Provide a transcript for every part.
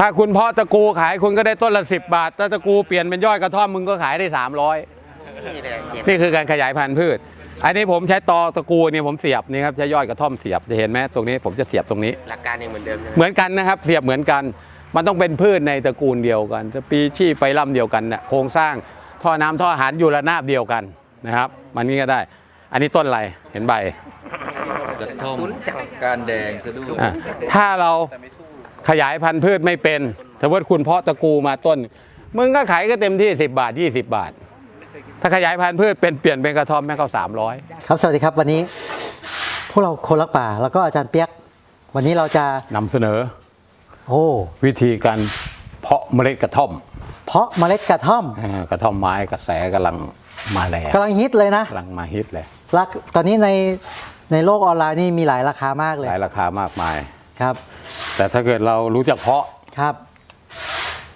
ถ้าคุณเพาะตะกูขายคุณก็ได้ต้นละสิบบาท ถ้าตะกูเปลี่ยนเป็นยอดกระท่อมมึงก็ขายได้สามร้อยนี่เลยเห็นนี่คือการขยายพันธุ์พืช อันนี้ผมใช้ตอตะกูเนี่ยผมเสียบนี่ครับใช้ยอดกระท่อมเสียบจะเห็นไหมตรงนี้ผมจะเสียบตรงนี้ หลักการยังเหมือนเดิมใช่ไหมเหมือนกันนะครับเสียบเหมือนกัน มันต้องเป็นพืชในตระกูลเดียวกันสปีชีส์ไฟลัมเดียวกันนะโครงสร้างท่อน้ำท่ออาหารอยู่ระนาบเดียวกันนะครับ มันนี่ก็ได้ อันนี้ต้นอะไรเห็นใบกระท่อมการแดงสะดุ้งอะถ้าเรา ขยายพันธุ์พืชไม่เป็นสมมติคุณเพาะตระกูมาต้น มึงก็ขายก็เต็มที่ 10 บาท 20 บาท ถ้าขยายพันธุ์พืชเป็นเปลี่ยนเป็นกระท่อมแม่เขา300ครับสวัสดีครับวันนี้ พวกเราคนรักป่าแล้วก็อาจารย์เปียก วันนี้เราจะนำเสนอโอ้วิธีการเพาะเมล็ดกระท่อม เพาะเมล็ดกระท่อมอ่ากระท่อมไม้กระแสกำลังมาแรงกำลังฮิตเลยนะกำลังมาฮิตเลยรักตอนนี้ในในโลกออนไลน์นี่มีหลายราคามากเลยหลายราคามากมายครับ แต่ถ้าเกิดเรารู้จักเพาะครับ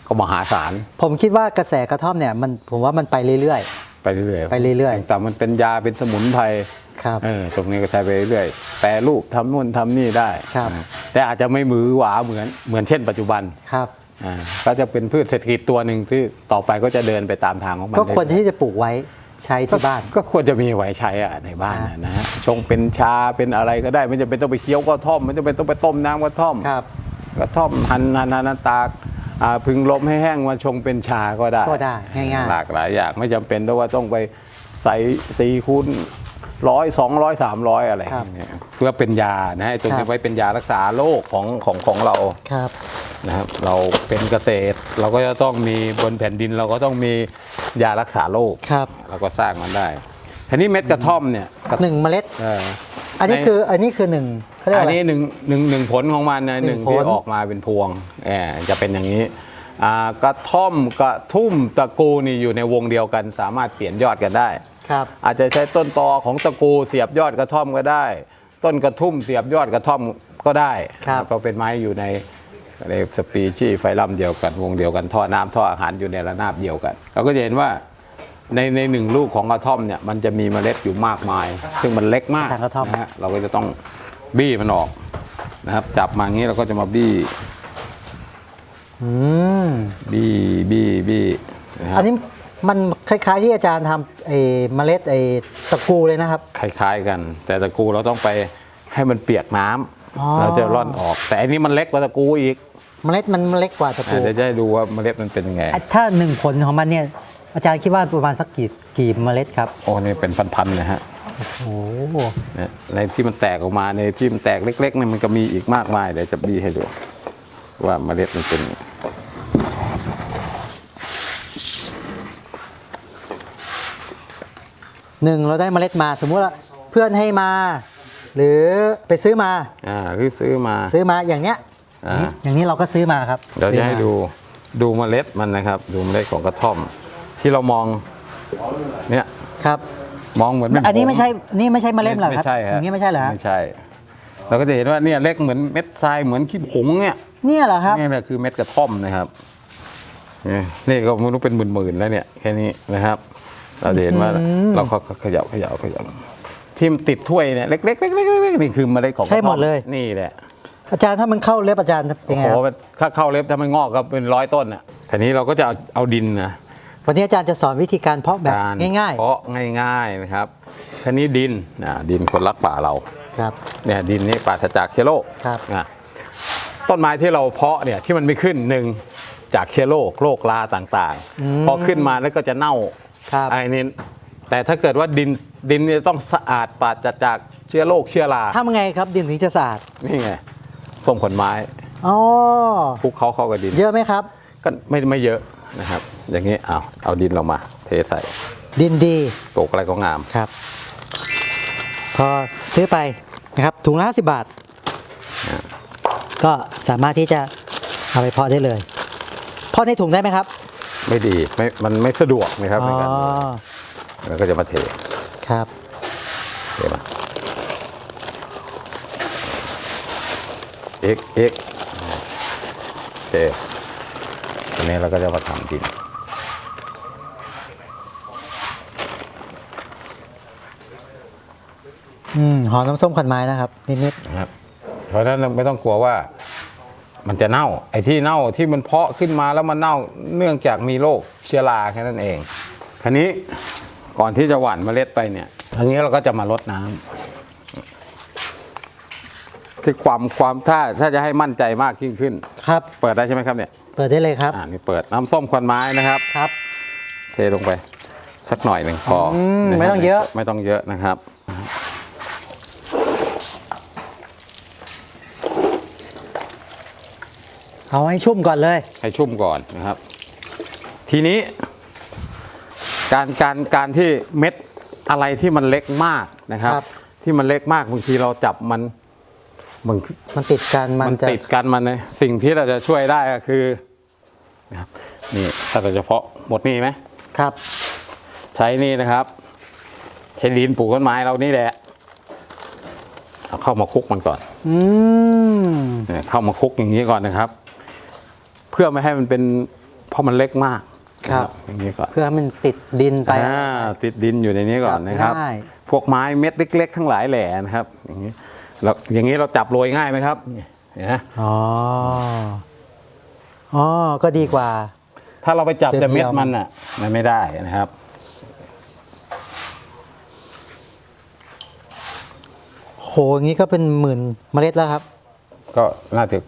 ก็มหาศาลผมคิดว่ากระแสกระท่อมเนี่ยมันผมว่ามันไปเรื่อย ไปเรื่อยๆ ไปเรื่อยๆ แต่มันเป็นยาเป็นสมุนไพรๆ ครับ เออตรงนี้ก็ใช้ไปเรื่อยๆแปรรูปทำนู่นทำนี่ได้ครับเออแต่อาจจะไม่มือหวาเหมือนเหมือนเช่นปัจจุบันครับ อ่าก็จะเป็นพืชเศรษฐกิจตัวหนึ่งที่ต่อไปก็จะเดินไปตามทางของมันก็ควรเอยๆที่จะปลูกไว้ ใช้ที่บ้าน ก็ควรจะมีไว้ใช้อะในบ้านอะนะฮะชงเป็นชาเป็นอะไรก็ได้ไม่จำเป็นต้องไปเคี้ยวกระท่อมไม่จำเป็นต้องไปต้มน้ำกระท่อมครับกระท่อมหั่นหั่นหั่นหั่นตากอ่าพึงลมให้แห้งมาชงเป็นชาก็ได้ก็ได้ง่ายๆหลากหลายอย่างไม่จำเป็นต้องว่าต้องไปใส่สี่คูณร้อยสองร้อยสามร้อยอะไรครับเนี่ยเพื่อเป็นยานะฮะไอ้ตรงครันี้บไว้เป็นยารักษาโรคของของของเราครับ นะครับ เราเป็นเกษตร เราก็จะต้องมีบนแผ่นดิน เราก็ต้องมียารักษาโรคครับ เราก็สร้างมันได้ทีนี้เม็ดกระท่อมเนี่ยกระหนึ่งเมล็ดเอออันนี้ในคืออันนี้คือหนึ่งเขาเรียกอัอะนไรนี้หนึ่งหนึ่งหนึ่งผลของมันนะหหนึ่นึ่งงที่ผลออกมาเป็นพวงแอบจะเป็นอย่างนี้อ่ากระท่อมกระทุ่มตระกูนี่อยู่ในวงเดียวกัน สามารถเปลี่ยนยอดกันได้ครับ อาจจะใช้ต้นตอของตระกูเสียบยอดกระท่อมก็ได้ ต้นกระทุ่มเสียบยอดกระท่อมก็ได้ครับก็เป็นไม้อยู่ใน ในสปีชีส์ไฟลัมเดียวกันวงเดียวกันท่อน้ำท่ออาหารอยู่ในระนาบเดียวกัน เราก็จะเห็นว่าในในหนึ่งลูกของกระท่อมเนี่ยมันจะมีเมล็ดอยู่มากมาย ซึ่งมันเล็กมากทางกระท่อมนะฮะเราก็จะต้องบี้มันออกนะครับ จับมาอย่างนี้เราก็จะมาบี้อืมบี้บี้บี้นะครัอับนนี้มันคล้ายๆที่อาจารย์ทำไอ้เมล็ดไอ้ตะกูเลยนะครับคล้ายๆกัน แต่ตะกูเราต้องไปให้มันเปียกน้ำอ๋อเราจะร่อนออก แต่อันนี้มันเล็กกว่าตะกูอีก เมล็ดมันเล็กกว่าตะกูอะเดี๋ยวจะให้ดูว่าเมล็ดมันเป็นยังไง อะถ้าหนึ่งผลของมันเนี่ยอาจารย์คิดว่าประมาณสักกี่กี่เมล็ดครับโอ้นี่เป็นพันๆนะฮะโอ้เนี่ยในที่มันแตกออกมาในที่มันแตกเล็กๆเนี่ยมันก็มีอีกมากมายเดี๋ยวจะบี้ให้ดูว่าเมล็ดมันเป็นหนึ่งเราได้เมล็ดมาสมมุติว่าเพื่อนให้มา หรือไปซื้อมา อ่าหรือซื้อมาซื้อมาอย่างเนี้ย อ่าอย่างนี้เราก็ซื้อมาครับเดี๋ยวซื้จะอให้มาดูดูเมล็ดมันนะครับ ดูเมล็ดของกระท่อม ที่เรามองเนี่ยครับ มองเหมือนเป็อันนี้ผงไม่ใช่นี่ไม่ใช่เมล็ดเหรอครับไม่ใช่ฮะอย่างนี้ไม่ใช่เหรอฮะไม่ใช่ เราก็จะเห็นว่าเนี่ยเล็กเหมือนเม็ดทรายเหมือนขี้ผงเนี่ยเนี่ยเหรอครับนี่แหละคือเม็ดกระท่อมนะครับนี่นี่ก็ไม่รู้เป็นหมื่นๆแล้วเนี่ยแค่นี้นะครับ เราจะเห็นว่าอืมเราก็เขยับเขยับเขยับที่มันติดถ้วยเนี่ยเล็กๆเล็กๆเล็กๆนี่คือเมล็ดของกระใช่ท่อหมดเลยนี่แหละ อาจารย์ถ้ามันเข้าเล็บอาจารย์เป็นโอ้ไงโหครับถ้าเข้าเล็บถ้ามันงอกก็เป็นร้อยต้นอะทีนี้เราก็จะเอาเอาดินนะวันนี้อาจารย์จะสอนวิธีการเพาะแบบการง่ายเพาะง่ายๆนะครับทีนี้ดินนะดินคนรักป่าเราๆครับ เนี่ยดินนี่ปราศจากเชื้อโรคครับ นะต้นไม้ที่เราเพาะเนี่ยที่มันไม่ขึ้นหนึ่งจากเชื้อโรคโรคราต่างอืมๆพอขึ้นมาแล้วก็จะเน่า ครับ ไอ้นี่แต่ถ้าเกิดว่าดินดินเนี่ยต้องสะอาดปราศจากเชื้อโรคเชื้อราทำไงครับดินถึงจะสะอาดนี่ไง ส้มขนไม้อ๋อคลุกเขาเข้ากับดิน เยอะไหมครับ ก็ไม่ไม่เยอะนะครับ อย่างนี้เอาเอาดินลงมา เทใส่ดินดีปลูกอะไรก็งาม ครับ พอซื้อไปนะครับถุงละ50บาท ก็สามารถที่จะเอาไปเพาะได้เลยเพาะในถุงได้ไหมครับ ไม่ดีไม่มันไม่สะดวกนะครับอ๋ในอการแล้วก็จะมาเทครับเทมา เอ็กเอ็กโอเคทีนี้เราก็จะมาทำดินอืมหอมน้ำส้มขวัญไม้นะครับ นิดนะครับ เพราะฉะนั้นไม่ต้องกลัวว่า มันจะเน่า ไอ้ที่เน่าที่มันเพาะขึ้นมาแล้วมันเน่าเนื่องจากมีโรคเชื้อราแค่นั้นเอง คราวนี้ก่อนที่จะหว่านเมล็ดไปเนี่ยทีนี้เราก็จะมาลดน้ำ ที่ความความถ้าถ้าจะให้มั่นใจมากยิ่งขึ้น ครับเปิดได้ใช่ไหมครับเนี่ยเปิดได้เลยครับอ่านี่เปิดน้ำส้มควันไม้นะครับ ครับ เทลงไป สักหน่อยหนึ่งพอมนะฮะไม่ต้องเยอะ ไม่ต้องเยอะนะครับ เอาให้ชุ่มก่อนเลยให้ชุ่มก่อนนะครับ ทีนี้ การการการที่เม็ดอะไรที่มันเล็กมากนะครับครับที่มันเล็กมากบางทีเราจับมัน มันมันติดกันมันมันจะติดกันมันเลยสิ่งที่เราจะช่วยได้ก็คือนะครับนี่ถ้าเราจะเพาะหมดนี่ไหมครับ ใช้นี่นะครับ ใช้ดินปลูกต้นไม้เรานี่แหละเอาเข้ามาคลุกมันก่อนอืมเนี่ยเข้ามาคลุกอย่างนี้ก่อนนะครับ เพื่อไม่ให้มันเป็นเพราะมันเล็กมากนะอย่างนี้ก่อนเพื่อให้มันติดดินไปอ่าติดดินอยู่ในนี้ก่อนนะครับจับง่าย พวกไม้เม็ดเล็ก ๆ ทั้งหลายแหล่นะครับ อย่างนี้ เราอย่างนี้เราจับโรยง่ายไหมครับเนี่ยเห็นไหมอ๋อ อ๋อ ก็ดีกว่า ถ้าเราไปจับแต่เม็ดเดียวๆมันอะ มันไม่ได้นะครับ โหอย่างนี้ก็เป็นหมื่นเมล็ดแล้วครับ ก็น่าจะ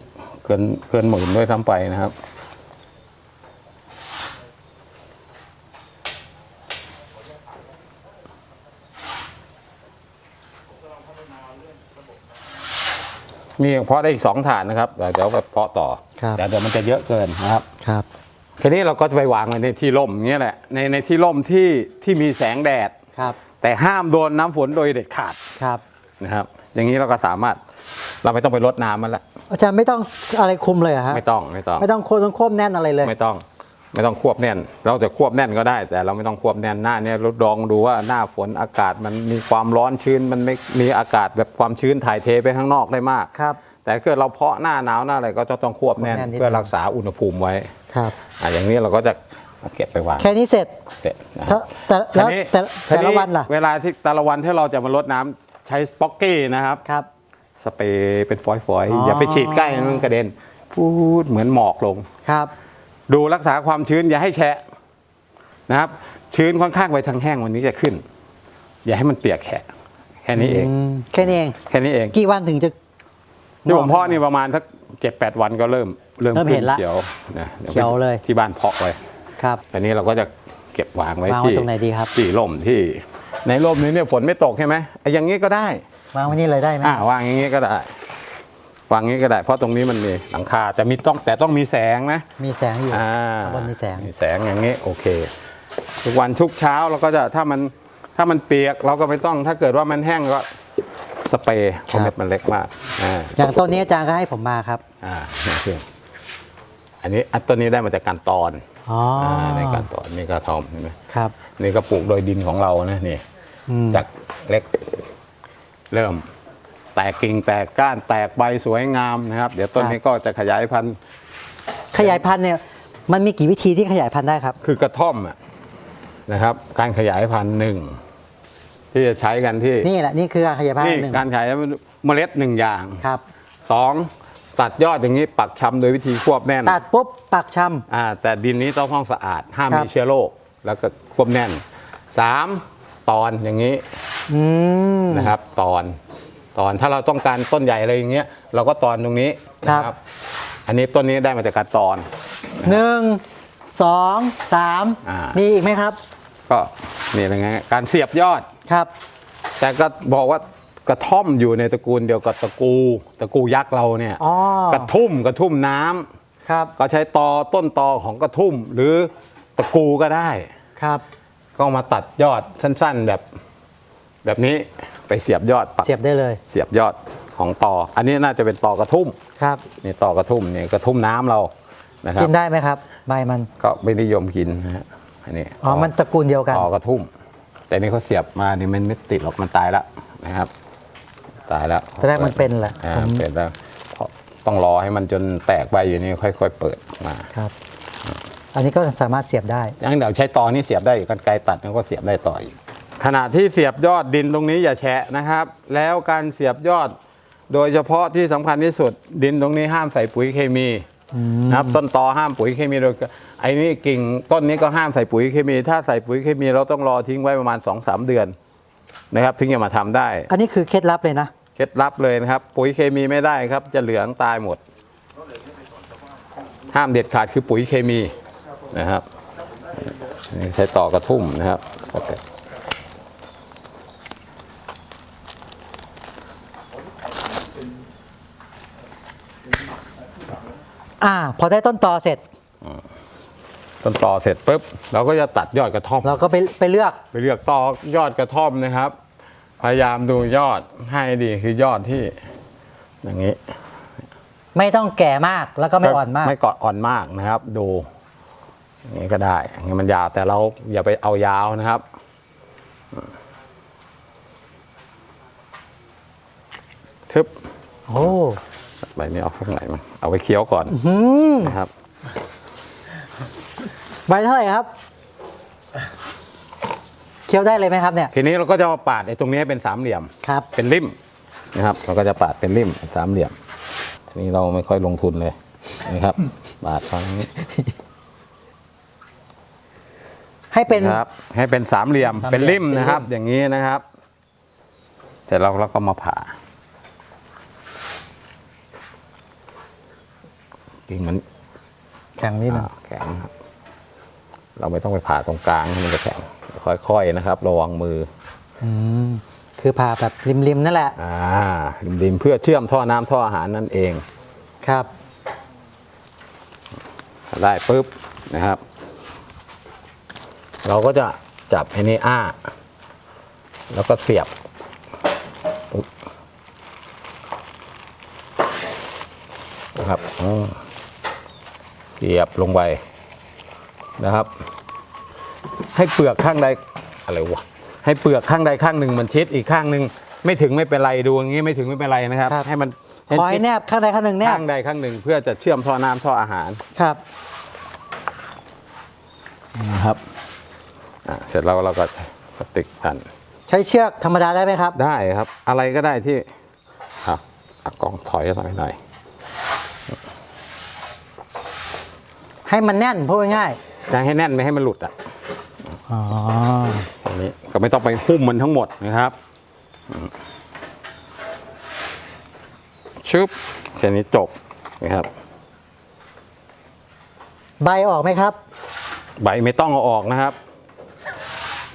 เกินเกินหมื่นด้วยซ้ำไปนะครับ มีเพาะได้อีกสองฐานนะครับแต่เดี๋ยวไปเพาะต่อครับ แต่เดี๋ยวมันจะเยอะเกินนะครับ ครับ ทีนี้เราก็จะไปวางไว้ในที่ร่มอย่างเงี้ยแหละในในที่ร่มที่ที่มีแสงแดด ครับ แต่ห้ามโดนน้ำฝนโดยเด็ดขาดครับ นะครับ อย่างนี้เราก็สามารถเราไม่ต้องไปรดน้ำมันละอาจารย์ไม่ต้องอะไรคุมเลยเหรอฮะ ไม่ต้องไม่ต้อง ไม่ต้องโค้ต้องโค้มแน่นอะไรเลย ไม่ต้อง ไม่ต้องควบแน่น เราจะควบแน่นก็ได้ แต่เราไม่ต้องควบแน่นหน้าเนี่ยเราลองดูว่าหน้าฝนอากาศมันมีความร้อนชื้น มันไม่มีอากาศแบบความชื้นถ่ายเทไปข้างนอกได้มากครับ แต่ถ้าเกิดเราเพาะหน้าหนาวหน้าอะไรก็จะต้องควบแน่น ควบแน่นนิดนึงเพื่อรักษาอุณหภูมิไว้ครับ อะอย่างนี้เราก็จะเอาเก็บไปวางแค่นี้เสร็จเสร็จนะ ถ้าแต่แล้วทีนี้แต่แต่ทีละวันล่ะเวลาที่แต่ละวันที่เราจะมาลดน้ำใช้สป็อกกี้นะครับ ครับ สเปรย์เป็นฝอยอ๋อๆออ ย่าไปฉีดใกล้นะมันกระเด็น พูดเหมือนหมอกลง ครับ ดูรักษาความชื้นอย่าให้แฉะนะครับ ชื้นค่อนข้างไปทางแห้งวันนี้จะขึ้น อย่าให้มันเปียกแฉะแค่นี้เองอืมแค่นี้เอง แค่นี้เองกี่วันถึงจะที่ผมเพาะนี่ประมาณสักเจ็ดแปดวันก็เริ่มเริ่มเริ่มขึ้เห็นนละเขียวนะดี๋เขียวเลยที่บ้านเพาะไว้ครับอันนี้เราก็จะเก็บวางไว้วางไว้ที่ตรงไหนดีครับที่ร่มที่ในร่มนี้เนี่ยฝนไม่ตกใช่ไหมไอ้อย่างนี้ก็ได้วางไว้นี่เลยได้ไหมอ่าวางอย่างนี้ก็ได้ วางอย่างนี้ก็ได้ เพราะตรงนี้มันมีหลังคาแต่มีต้องแต่ต้องมีแสงนะมีแสงอยู่อ่าข้างบนมีแสงมีแสงอย่างนี้โอเค ทุกวันทุกเช้าเราก็จะถ้ามันถ้ามันเปียกเราก็ไม่ต้องถ้าเกิดว่ามันแห้งก็สเปรย์เพราะเม็ดมันเล็กมากอ่าอย่างต้นนี้อาจารย์ก็ให้ผมมาครับอ่านี่คืออันนี้อันต้นนี้ได้มาจากการตอนอ๋อออ่าในการตอนนี่กระทอมเห็นไหมครับนี่ก็ปลูกโดยดินของเรานะนี่อืมจากเล็ก เริ่ม แตกกิ่งแตกก้านแตกใบสวยงามนะครับ เดี๋ยวต้นนี้ก็จะขยายพันธุ์ขยายพันธุ์เนี่ยมันมีกี่วิธีที่ขยายพันธุ์ได้ครับ คือกระท่อมอะนะครับ การขยายพันธุ์หนึ่งที่จะใช้กันที่นี่แหละนี่คือการขยายพันธุ์นี่หนึ่งการขยายเมล็ดหนึ่งอย่างครับสองตัดยอดอย่างนี้ปักชำโดยวิธีควบแน่น ตัดปุ๊บปักชอ่าแต่ดินนี้ต้องห้องสะอาด ห้ามครับมีเชื้อโรคแล้วก็ควบแน่นสามตอนอย่างนี้ำอืมนะครับตอน ตอนถ้าเราต้องการต้นใหญ่อะไรอย่างเงี้ยเราก็ตอนตรงนี้ครับนะอันนี้ต้นนี้ได้มาจากการตอน หนึ่งสองสามอ่ามี มีอีกไหมครับ ก็นี่อะไรเงี้ยการเสียบยอด ครับ แต่ก็บอกว่ากระท่อมอยู่ในตระกูลเดียวกับตระกูตระกูยักษ์เราเนี่ยอ๋อ กระทุ่มกระทุ่มน้ำครับ ก็ใช้ตอต้นตอของกระทุ่ม หรือตระกูก็ได้ ครับ ก็มาตัดยอดสั้น ๆแบบแบบนี้ ไปเสียบยอดปักเสียบได้เลย เสียบยอดของตอ อันนี้น่าจะเป็นตอกระทุ่มครับนี่ตอกระทุ่มนี่กระทุ่มน้ำเรานะครักิบนได้ไหมครับ ใบมันก็ไม่นิยมกินนะฮะอันนี้อ๋อมันตระกูลเดียวกันตอกระทุ่ม แต่นี่เขาเสียบมานี่มันไม่ติดหรอกมันตายแล้วนะครับ ตายแล้วตอนแรกมันเป็นแหละอ่าผมเป็นแล้วเพราะต้องรอให้มันจนแตกใบอยู่นี่ค่อย ๆ เปิดออกมาครับ อันนี้ก็สามารถเสียบได้ยังเดี๋ยวใช้ตอนี่เสียบได้อีกกันไกลตัดมันก็เสียบได้ต่ออีก ขณะที่เสียบยอดดินตรงนี้อย่าแฉะนะครับ แล้วการเสียบยอด โดยเฉพาะที่สำคัญที่สุด ดินตรงนี้ห้ามใส่ปุ๋ยเคมีนะครับต้นตอห้ามปุ๋ยเคมีโดยไอ้นี่กิ่งต้นนี้ก็ห้ามใส่ปุ๋ยเคมี ถ้าใส่ปุ๋ยเคมีเราต้องรอทิ้งไว้ประมาณ2อสเดือนนะครับถึงจะมาทำได้ อันนี้คือเคล็ดลับเลยนะ เคล็ดลับเลยนะครับ ปุ๋ยเคมีไม่ได้ครับ จะเหลืองตายหมด ห้ามเด็ดขาดคือปุ๋ยเคมีนะครับนี่ใช้ต่อกระทุ่มนะครับ อ่า พอได้ต้นตอเสร็จ ต้นต่อเสร็จปุ๊บเราก็จะตัดยอดกระท่อม เราก็ไปไปเลือก ไปเลือกต่อยอดกระท่อมนะครับ พยายามดูยอดให้ดีคือยอดที่ อย่างนี้ไม่ต้องแก่มากแล้วก็ไม่อ่อนมาก ไม่เกาะอ่อนมากนะครับ ดูอย่างนี้ก็ได้อย่างนี้มันยาวแต่เราอย่าไปเอายาวนะครับทึบโอ้ ใบนี้ออกสักหน่อยมั้งเอาไว้เคี้ยวก่อนหืมนะครับ ใบเท่าไหร่ครับ เคี้ยวได้เลยไหมครับเนี่ย ทีนี้เราก็จะมาปาดไอ้ตรงนี้ให้เป็นสามเหลี่ยม ครับ เป็นริมนะครับ เราก็จะปาดเป็นริมสามเหลี่ยมอันนี้เราไม่ค่อยลงทุนเลยนะครับ ปาดทางนี้ให้เป็นนะครับ ให้เป็นสามเหลี่ยมสามเหลี่ยมเป็นริมนะครับเป็นริมอย่างนี้นะครับเสร็จเราเราก็มาผ่า กิ่งมันแข็งนิดหนึงอ่าแข็งครับ เราไม่ต้องไปผ่าตรงกลางให้มันจะแข็งค่อยๆนะครับ ระวังมือ อืมคือผ่าแบบริมๆนั่นแหละ อ่าริมๆเพื่อเชื่อมท่อน้ำท่ออาหารนั่นเอง ครับ ได้ปุ๊บนะครับ เราก็จะจับไอ้นี่อ้า แล้วก็เสียบปุ๊บนะครับอืม เสียบลงไปนะครับ ให้เปลือกข้างใดอะไรวะให้เปลือกข้างใดข้างหนึ่งมันชิดอีกข้างหนึ่งไม่ถึงไม่เป็นไรดูอย่างนี้ไม่ถึงไม่เป็นไรนะครับ ครับ ให้มันขอให้ชิดแนบข้างใดข้างหนึ่งแนบข้างใดข้างหนึ่งเพื่อจะเชื่อมท่อน้ำท่ออาหารครับ นะครับอะเสร็จแล้วเราก็พลาสติกอัน ใช้เชือกธรรมดาได้ไหมครับ ได้ครับ อะไรก็ได้ที่ครับอะกล้องถอยหน่อยหน่อย ให้มันแน่นพูดง่ายจะให้แน่นไม่ให้มันหลุดอะๆอ๋ออันนี้ก็ไม่ต้องไปหุ้มมันทั้งหมดนะครับอืมชึบแค่นี้จบนะครับ ใบออกไหมครับ ใบไม่ต้องเอาออกนะครับ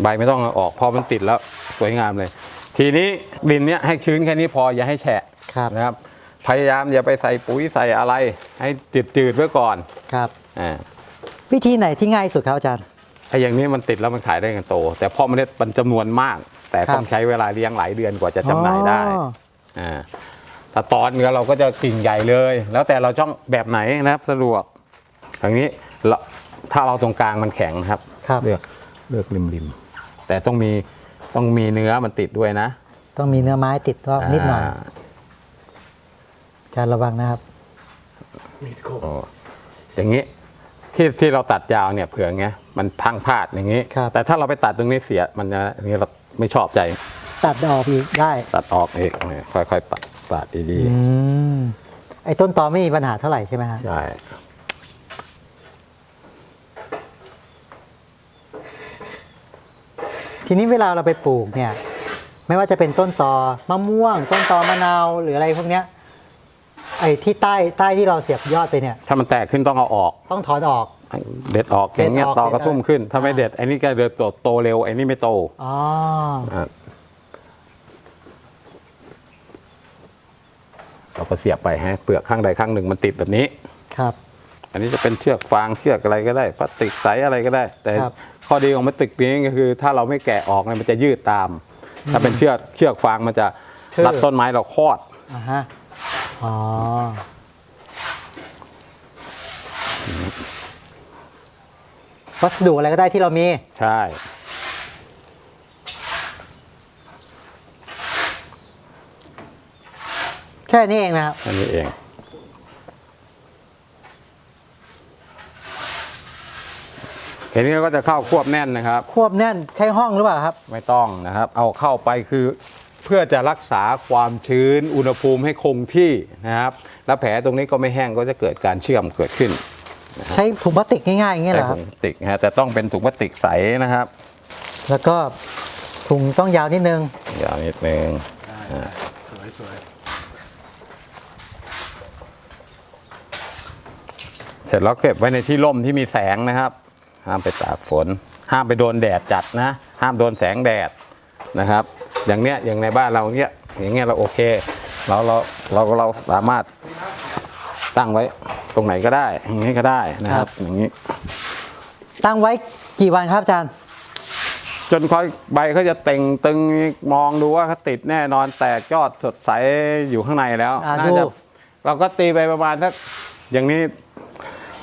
ใบไม่ต้องเอาออกพอมันติดแล้วสวยงามเลย ทีนี้ดินเนี้ยให้ชื้นแค่นี้พออย่าให้แฉะครับ นะครับ พยายามอย่าไปใส่ปุ๋ยใส่อะไร ให้จืดๆไว้ก่อน ครับ อ่าวิธีไหนที่ง่ายสุดครับอาจารย์ ไอ้อย่างนี้มันติดแล้วมันขายได้กันโต แต่พ่อเมล็ดมันจำนวนมาก แต่ต้องครับใช้เวลาเลี้ยงหลายเดือนกว่าจะจำหน่ายได้อ๋อ อ่าถ้าตอนก็เราก็จะกิ่งใหญ่เลย แล้วแต่เราจ้องแบบไหนนะครับสะดวกอย่างนี้เราถ้าเราตรงกลางมันแข็งครับ ครับเลือกเลือกริมริมๆแต่ต้องมีต้องมีเนื้อมันติดด้วยนะต้องมีเนื้อไม้ติดก็นิดหน่อยาอาจารย์ระวังนะครับ โอ้อย่างนี้ ที่ที่เราตัดยาวเนี่ยเผื่อไงมันพังพลาดอย่างนี้ ครับ แต่ถ้าเราไปตัดตรงนี้เสียมันจะอย่างนี้เราไม่ชอบใจ ตัดออกอีกได้ตัดออกเองเนี่ยค่อยๆปัดปาดดีอืมไอ้ต้นตอไม่มีปัญหาเท่าไหร่ใช่ไหมฮะๆใช่ทีนี้เวลาเราไปปลูกเนี่ย ไม่ว่าจะเป็นต้นตอมะม่วง ต้นตอมะนาวหรืออะไรพวกเนี้ย ไอ้ที่ใต้ใต้ที่เราเสียบยอดไปเนี่ย ถ้ามันแตกขึ้นต้องเอาออก ต้องถอนออก เด็ดออกอย่างเงี้ยเด็ดออกตอกระทุ่มขึ้น ถ้าไม่อ่าเด็ดไอ้นี่ก็เดินโตโตเร็วไอ้นี่ไม่โตอ๋ออะเราก็เสียบไปให้เปลือกข้างใดข้างหนึ่งมันติดแบบนี้ ครับ อันนี้จะเป็นเชือกฟางเชือกอะไรก็ได้พลาสติกใสอะไรก็ได้ แต่ครับ ข้อดีของพลาสติกนี้ก็คือ ถ้าเราไม่แกะออกเนี่ยมันจะยืดตาม ถ้าเป็นเชือกเชือกฟางมันจะรัดต้นไม้เราคลอด อ่าฮะ อ๋อ วัสดุอะไรก็ได้ที่เรามี ใช่ แค่นี้เองนะครับ อันนี้เองทีนี้ก็จะเข้าควบแน่นนะครับ ควบแน่นใช้ห้องหรือเปล่าครับ ไม่ต้องนะครับ เอาเข้าไปคือ เพื่อจะรักษาความชื้นอุณหภูมิให้คงที่นะครับ แล้วแผลตรงนี้ก็ไม่แห้งก็จะเกิดการเชื่อมเกิดขึ้นใช้ถุงพลาสติกง่ายๆอย่างเงี้ยเหรอคใช้รับถุงพลาสติกนะฮะแต่ต้องเป็นถุงพลาสติกใสนะครับแล้วก็ถุงต้องยาวนิดนึงยาวนิดนึงสวยสวยเสร็จแล้วเก็บไว้ในที่ร่มที่มีแสงนะครับ ห้ามไปตากฝน ห้ามไปโดนแดดจัดนะ ห้ามโดนแสงแดดนะครับ อย่างเนี้ยอย่างในบ้านเราเนี้ยอย่างเงี้ยเราโอเคเราเราเราเราสามารถตั้งไว้ตรงไหนก็ได้อย่างนี้ก็ได้นะครับ อย่างนี้ ตั้งไว้กี่วันครับอาจารย์ จนค่อยใบเขาจะเต่งตึงมองดูว่าเขาติดแน่นอนแตกยอดสดใสอยู่ข้างในแล้วอ่าน่าจะดู เราก็ตีไปประมาณสักอย่างนี้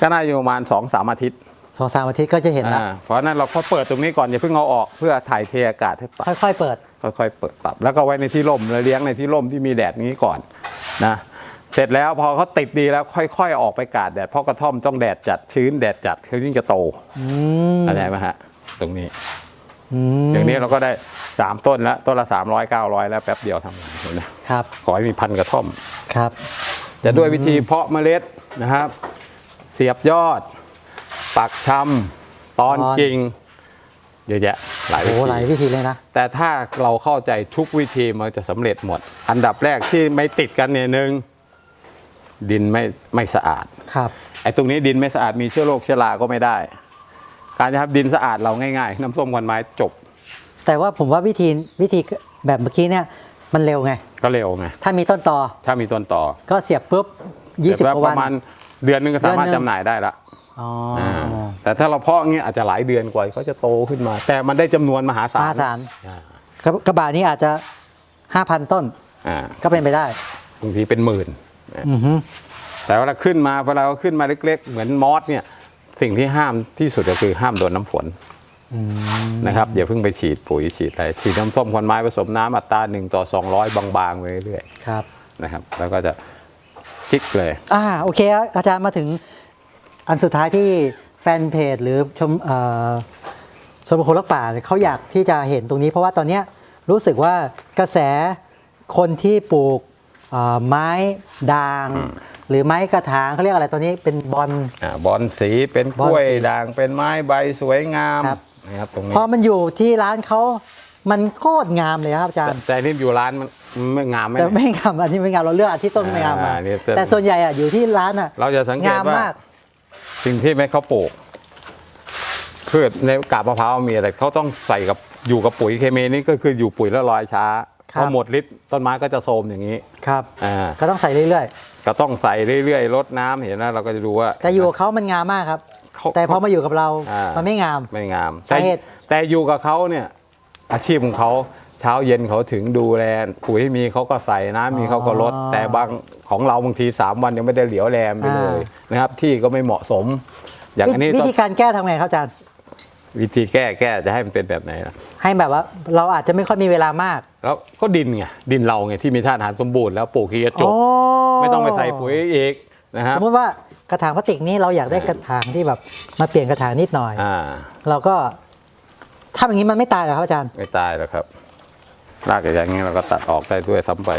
ก็น่าอยู่ประมาณสองสามอาทิตย์สองสามอาทิตย์ก็จะเห็นแล้วอ่าเพราะฉะนั้นเราก็เปิดตรงนี้ก่อนอย่าเพิ่งเอาออกเพื่อถ่ายเทอากาศให้ปรับค่อยๆเปิด ค่อยๆเปิดปรับ แล้วก็ไว้ในที่ร่มแล้วเลี้ยงในที่ร่มที่มีแดดนี้ก่อนนะเสร็จแล้วพอเขาติดดีแล้วค่อย ๆ ออกไปกาดแดดเพราะกระท่อมต้องแดดจัดชื้นแดดจัดเขายิ่งจะโตอืมเข้าใจไหมฮะตรงนี้อืมอย่างนี้เราก็ได้3ต้นแล้วต้นละ300 900แล้วแป๊บเดียวทำงานเห็นไหมครับ ขอให้มีพันกระท่อมครับ จะด้วยวิธีเพาะเมล็ดนะครับ เสียบยอด ปักชำตอนตอนกิ่งเยอะแยะ หลายวิโอ้ธีหลายวิธีเลยนะ แต่ถ้าเราเข้าใจทุกวิธีมันจะสำเร็จหมด อันดับแรกที่ไม่ติดกันเนี่ยหนึ่งดินไม่ไม่สะอาด ครับ ไอ้ตรงนี้ดินไม่สะอาดมีเชื้อโรคเชื้อราก็ไม่ได้ การจะทำดินสะอาดเราง่ายๆ น้ำส้มควันไม้จบแต่ว่าผมว่าวิธีวิธีแบบเมื่อกี้เนี่ยมันเร็วไง ก็เร็วไงถ้ามีต้นตอถ้ามีต้นต่อก็เสียบปุ๊บ20แต่กว่าปวันระมาณเดือนหนึงก็สามารถเดือนหนึ่ง จำหน่ายได้ละ อ๋ออาแต่ถ้าเราเพาะอย่างเงี้ยอาจจะหลายเดือนกว่าเขาจะโตขึ้นมา แต่มันได้จำนวนมหาศาลมหาศาลอ่ากระกระบะนี้อาจจะ5,000ต้นอ่าก็เป็นไปได้ บางทีเป็นหมื่น อือฮึแต่เวลาขึ้นมาเวลาเราขึ้นมาเล็ก ๆ เหมือนมอสเนี่ยสิ่งที่ห้ามที่สุดก็คือห้ามโดนน้ำฝนนะครับอย่าเพิ่งไปฉีดปุ๋ยฉีดอะไรฉีดน้ำส้มควันไม้ผสมน้ำอัตราหนึ่งต่อ 200 บางๆไปเรื่อยครับ ๆนะครับ แล้วก็จะคลิกเลย อ่าโอเคอะอาจารย์มาถึง อันสุดท้ายที่แฟนเพจหรือชมเอ่อชมรมคนรักป่าเนี่ยเขาอยากที่จะเห็นตรงนี้ เพราะว่าตอนเนี้ยรู้สึกว่ากระแสคนที่ปลูกเอ่อไม้ด่าง หรือไม้กระถางเขาเรียกอะไรตอนนี้เป็นบอลอ่าบอลสีเป็นกบอลล้วยสีด่าง เป็นไม้ใบสวยงามครับนะครับตรงนี้พอมันอยู่ที่ร้านเขามันโคตรงามเลยครับอาจารแต่ย์แต่นี่อยู่ร้านมันไม่งามไหมแต่ไม่งามอันนี้ไม่งามเราเลือกอันที่ต้นไม่งามมาอ่าเนี่ยแต่แต่ส่วนใหญ่อะอยู่ที่ร้านอะเราจะสังเกตงามว่ามาก สิ่งที่แม่เขาปลูกพืชในกาบมะพร้าวมีอะไรเขาต้องใส่กับอยู่กับปุ๋ยเคมีนี่ก็คืออยู่ปุ๋ยแล้วลอยช้าครับ พอหมดฤทธิ์ต้นไม้ก็จะโทรมอย่างนี้ครับ อ่าก็ต้องใส่เรื่อยก็ต้องใส่เรื่อยๆลดน้ำเห็นแล้วเราก็จะดูว่า ๆ แต่อยู่กับเขามันงามมากครับ เขาแต่พอมาอยู่กับเรา อ่ามั มันไม่งาม ไม่งามสาเหตุแต่แต่อยู่กับเขาเนี่ยอาชีพของเขา เช้าเย็นเขาถึงดูแลปุ๋ยมีเขาก็ใส่น้ำมีเขาก็ลด แต่บางของเราบางทีสามวันยังไม่ได้เหลียวแลมไปเลยนะครับ ที่ก็ไม่เหมาะสม อย่างอันนี้วิต้องธีการแก้ทำไงครับอาจารย์ วิธีแก้แก้จะให้มันเป็นแบบไหนล่ะให้แบบว่าเราอาจจะไม่ค่อยมีเวลามาก แล้วก็ดินไงดินเราไงที่มีธาตุอาหารสมบูรณ์แล้วปลูกทีจะจบอ๋อไม่ต้องไปใส่ปุ๋ยอีกนะคสรับมมติว่ากระถางพลาสติกนี้เราอยากได้กระถางที่แบบมาเปลี่ยนกระถางนิดหน่อยอ่าเราก็ถ้าอย่างนี้มันไม่ตายเหรอครับอาจารย์ ไม่ตายแล้วครับ รากอย่างนี้เราก็ตัดออกได้ด้วยซ้ำไป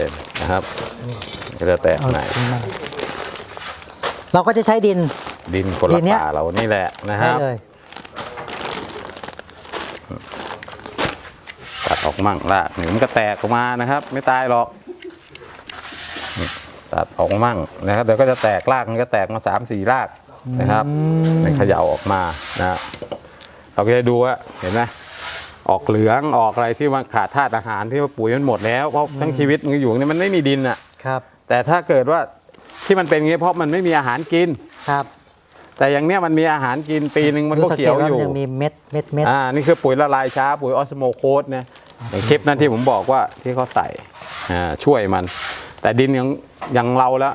นะครับก็จะแตกไหนเราก็จะใช้ดิน ดินคนดิละนเนี้ย ป่าเรานี่แหละนะคได้รับ เลย ตัดออกมั่งรากหนึ่งมันก็แตกออกมานะครับ ไม่ตายหรอกตัดออกมั่งนะครับเดี๋ยวก็จะแตกรากมันก็แตกมาสามสี่รากนะครับมันเขย่าออกมานะเราก็จะดูว่าเห็นไหม ออกเหลืองออกอะไรที่มันขาดธาตุอาหารที่ว่าปุ๋ยมันหมดแล้วเพราะทั้งชีวิตมันก็อยู่เนี่ยมันไม่มีดินอะครับ แต่ถ้าเกิดว่าที่มันเป็นอย่างนี้เพราะมันไม่มีอาหารกินครับ แต่อย่างเนี้ยมันมีอาหารกินปีหนึ่งมันดูก็สังเขีเกยตวว่าอยู่มันยังมีเม็ดเม็ดเม็ดอ่านี่คือปุ๋ยละลายช้าปุ๋ยออสโมโคสนะอย่างคลิปนั้นที่ผมบอกว่าที่เขาใส่อ่าช่วยมัน แต่ดินยังยังเราแล้ว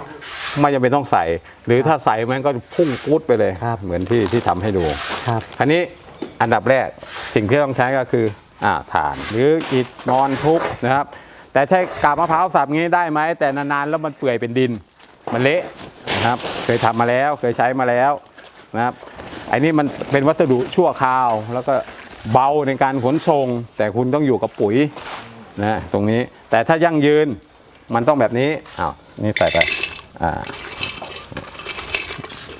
ไม่จำเป็นต้องใส่ หรือถ้าใส่มันก็พุ่งกุดไปเลย เหมือนที่ที่ทำให้ดูครับคราวนี้ อันดับแรกสิ่งที่ต้องใช้ก็คืออ่าถ่านหรืออิฐมอนทุบนะครับ แต่ใช้กาบมะพร้าวสับงี้ได้ไหมแต่นานๆแล้วมันเปื่อยเป็นดิน มันเละนะครับ เคยทำมาแล้วเคยใช้มาแล้วนะครับไอ้นี่มันเป็นวัสดุชั่วคราว แล้วก็เบาในการขนส่ง แต่คุณต้องอยู่กับปุ๋ยนะตรงนี้แต่ถ้ายั่งยืนมันต้องแบบนี้อ้าวนี่ใส่ไปอ่า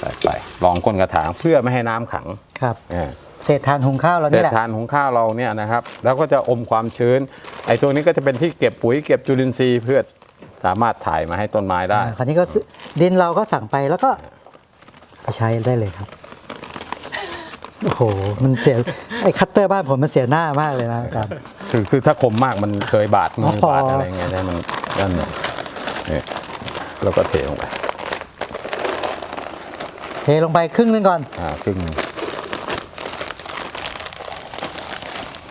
ใส่ไปรองก้นกระถางเพื่อไม่ให้น้ำขังครับอ่า เศษทานหุงข้าวเราเศนี่ษแหละทานหุงข้าวเราเนี่ยนะครับ แล้วก็จะอมความชื้น ไอ้ตัวนี้ก็จะเป็นที่เก็บปุ๋ยเก็บจุลินทรีย์เพื่อสามารถถ่ายมาให้ต้นไม้ได้ อ่าคราวนี้ก็ซื้อดินเราก็สั่งไปแล้วก็ไปใช้ได้เลยครับ โอ้โห มันเสีย ไอ้คัตเตอร์บ้านผมมันเสียหน้ามากเลยนะอาจารย์ คือคือถ้าคมมากมันเคยบาดมืออ๋อบาดอะไรเงี้ยได้มันนั่นเนี่ยเนี่ยแล้วก็เทลงไปเทลงไปครึ่งหนึงก่อน อ่าครึ่ง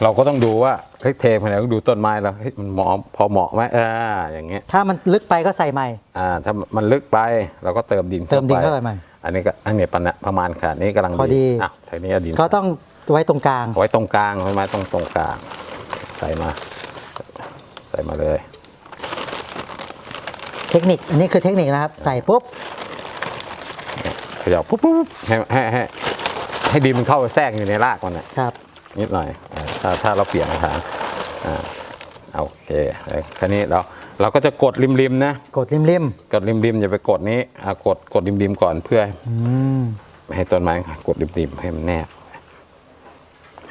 เราก็ต้องดูว่าเฮ้ยเทไปไหนก็ดูต้นไม้แล้วเฮ้ยมันเหมาะพอเหมาะไหมอ่าอย่างเงี้ยถ้ามันลึกไปก็ใส่ใหม่ อ่าถ้ามันลึกไปเราก็เติมดินเติมดินเข้าไปใหม่ อันนี้ก็อันนี้ประมาณประมาณขนาดนี้กำลังพอดีอะทีนี้เอาดินก็ต้องไว้ตรงกลางเอาไว้ตรงกลางไว้ไม้ตรงตรงกลาง ใส่มา ใส่มาเลย เทคนิคอันนี้คือเทคนิคนะครับ ใส่ปุ๊บเขยับปุ๊บปุ๊บปุ๊บให้ให้ให้ให้ดินมันเข้าไปแทรกอยู่ในรากมันน่ะครับนิดหน่อยอ่า ถ้าถ้าเราเปลี่ยนกระถางอ่าโอเคแล้วคราวนี้เราเราก็จะกดริมๆนะกดริมกดริมๆอย่าไปกดนี้อ่ากดกดริมๆก่อนเพื่อๆอืมไม่ให้ต้นไม้กดริมๆให้มันแนบ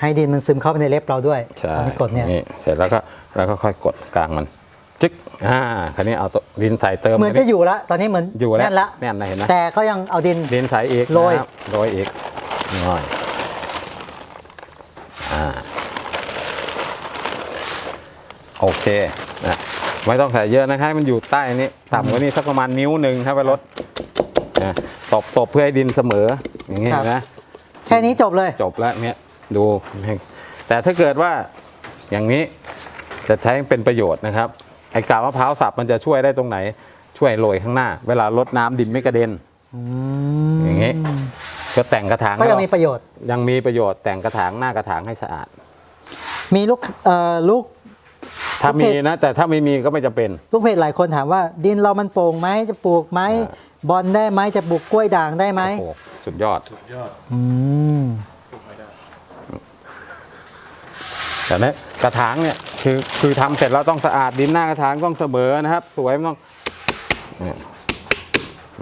ให้ดินมันซึมเข้าไปในเล็บเราด้วยใช่ตอนนี้กดเนี่ยเสร็จแล้วก็แล้วก็ค่อยกดกลางมันจึ๊กอ่าคราวนี้เอาตัวดินใส่เติมเหมือนจะอยู่แล้วตอนนี้เหมือนอยู่แล้วแน่นละแน่นนะเห็นไหมแต่ก็ยังเอาดินดินใส่อีกโรยนะครับโรยอีกหน่อยอ่า โอเคนะไม่ต้องใส่เยอะนะครับให้มันอยู่ใต้นี้ต่ำกว่านี้สักประมาณนิ้วหนึ่งถ้าไปลดนะตบตบเพื่อให้ดินเสมออย่างนี้ครับ นะ แค่นี้จบเลย จบแล้วเนี่ยดูให้แต่ถ้าเกิดว่าอย่างนี้จะใช้เป็นประโยชน์นะครับ ไอ้กาบมะพร้าวสับมันจะช่วยได้ตรงไหน ช่วยโรยข้างหน้า เวลาลดน้ำดินไม่กระเด็นอืมอย่างนี้ ก็แต่งกระถางก็ยังให้มีเราประโยชน์ ยังมีประโยชน์แต่งกระถางหน้ากระถางให้สะอาด มีลูกเอ่อลูก ถ้าโอเคมีนะ แต่ถ้าไม่มีก็ไม่จะเป็น ลูกเพจหลายคนถามว่าดินเรามันโป่งไหมจะปลูกไหมอ่าบอลได้ไหมจะปลูกกล้วยด่างได้ไหมโอ้โหสุดยอดยอดอืมแต่เนี้กระถางเนี่ยคือคือทำเสร็จแล้วต้องสะอาดดินหน้ากระถางต้องเสมอนะครับ สวยไม่ต้องเนี่ย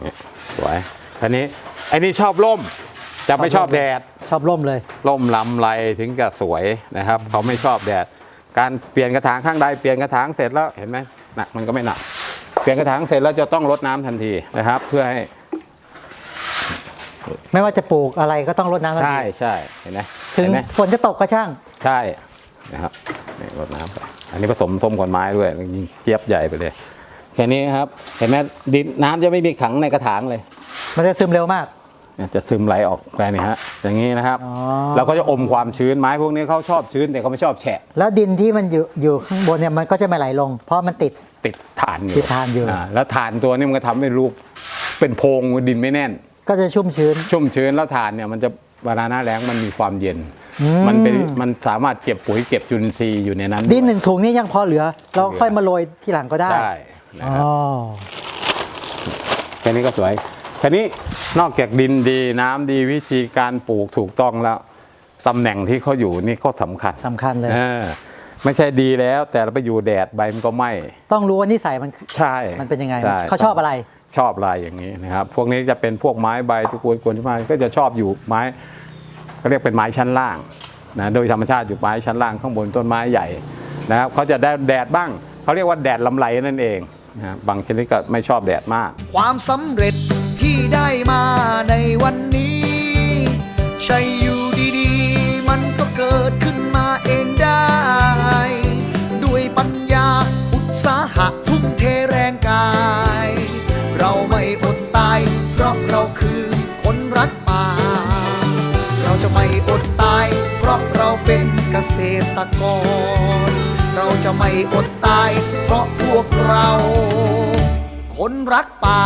เนี่ยสวยทีนี้ไอ้นี่ชอบร่ม จะไม่ชอบแดด ชอบร่มเลย ร่มลำไรถึงจะสวยนะครับ เขาไม่ชอบแดด การเปลี่ยนกระถางข้างใดเปลี่ยนกระถางเสร็จแล้วเห็นไหมหนักมันก็ไม่หนัก เปลี่ยนกระถางเสร็จแล้วจะต้องรดน้ำทันทีนะครับ เพื่อให้ไม่ว่าจะปลูกอะไรก็ต้องรดน้ำทันใช่ทีใช่เห็นไหมถึงเห็นไหมฝนจะตกก็ช่าง ใช่นะครับนี่รดน้ำไปอันนี้ผสมส้มขอนไม้ด้วยยิงเจี๊ยบใหญ่ไปเลยแค่นี้ครับ เห็นไหมดินน้ำจะไม่มีขังในกระถางเลย มันจะซึมเร็วมาก เนี่ยจะซึมไหลออกไปนี่ฮะอย่างนี้นะครับอ๋อเราก็จะอมความชื้นไม้พวกนี้เขาชอบชื้นแต่เขาไม่ชอบแฉะ แล้วดินที่มันอยู่อยู่ข้างบนเนี่ยมันก็จะไม่ไหลลง เพราะมันติดติดฐานอยู่ติดฐานอยู่าแล้วฐานตัวนี้มันก็ทำให้ลูกเป็นโพรงดินไม่แน่น ก็จะชุ่มชื้น ชุ่มชื้นแล้วฐานเนี่ยมันจะเวลาหน้าแล้งมันมีความเย็นอืมมันเป็นมันสามารถเก็บปุ๋ยเก็บจุลินทรีย์อยู่ในนั้นดินหด้วยนึ่งถุงนี่ยังพอเหลือ เราค่อยมาโรยทีหลังก็ได้ใช่นะอ๋ครับอแค่นี้ก็สวย แค่นี้นอกจากดินดีน้ำดีวิธีการปลูกถูกต้องแล้วตำแหน่งที่เขาอยู่นี่ก็สำคัญสำคัญเลย เออไม่ใช่ดีแล้วแต่เราไปอยู่แดดใบมันก็ไหม้ต้องรู้ว่านิสัยมันใช่มันเป็นยังไงใช่เขาชอบอะไร ชอบลายอย่างนี้นะครับ พวกนี้จะเป็นพวกไม้ใบตระกูลกวนที่มาก็จะชอบอยู่ไม้เขาเรียกเป็นไม้ชั้นล่างนะโดยธรรมชาติอยู่ไม้ชั้นล่างข้างบนต้นไม้ใหญ่นะครับเขาจะได้แดดบ้างเขาเรียกว่าแดดลำไรนั่นเองนะครับบางชนิดก็ไม่ชอบแดดมาก ความสำเร็จที่ ได้มาในวันนี้ ใช่อยู่ดีๆ มันก็เกิดขึ้นมาเองได้ ด้วยปัญญาอุตสาหะทุ่มเทแรงกาย เราไม่อดตาย เพราะเราคือคนรักป่า เราจะไม่อดตาย เพราะเราเป็นเกษตรกร เราจะไม่อดตาย เพราะพวกเรา คนรักป่า